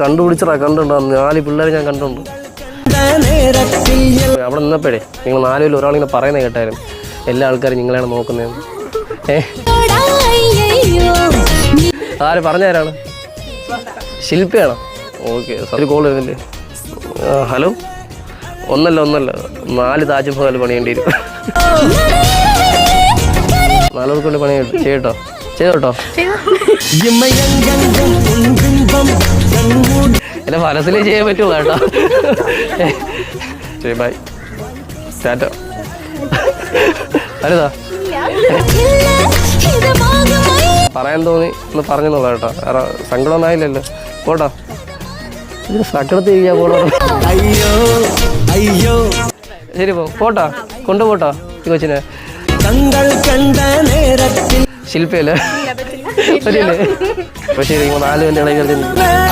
കണ്ടുപിടിച്ചടാ കണ്ടുണ്ടോ. നാല് പിള്ളേരെ ഞാൻ കണ്ടുണ്ട്. അവിടെ നിന്നപ്പോഴേ നിങ്ങൾ നാലുപേരിൽ ഒരാളിങ്ങനെ പറയുന്നത് കേട്ടായിരുന്നു എല്ലാ ആൾക്കാരും നിങ്ങളെയാണ് നോക്കുന്നത് ഏ? ആര് പറഞ്ഞാരാണ് ശില്പിയാണോ? ഓക്കെ ഒരു കോൾ വരുന്നില്ലേ? ഹലോ? ഒന്നല്ല ഒന്നല്ല. നാല് താജ്മഹൽ പണിയേണ്ടി വരും. നാലുപേർക്ക് വേണ്ടി പണി ചെയ്യട്ടോ. ചെയ്തോട്ടോ? എന്റെ മനസ്സിലേ ചെയ്യാൻ പറ്റുള്ളൂ കേട്ടോ. ശരി ബൈ ടാറ്റ അരുതാ. പറയാൻ തോന്നി ഒന്ന് പറഞ്ഞെന്നുള്ള കേട്ടോ. വേറെ സങ്കടമൊന്നും ആയില്ലല്ലോ. പോട്ടോ. ഇതിന് പോണോ? അയ്യോ അയ്യോ. ശരി പോ. പോട്ടോ. കൊണ്ടുപോട്ടോ ഈ കൊച്ചിനെ. കങ്ങൾ കണ്ട നേരത്തിൽ. ശില്പിയല്ലേ ശരിയല്ലേ പക്ഷേ നാല് മിനിറ്റ്.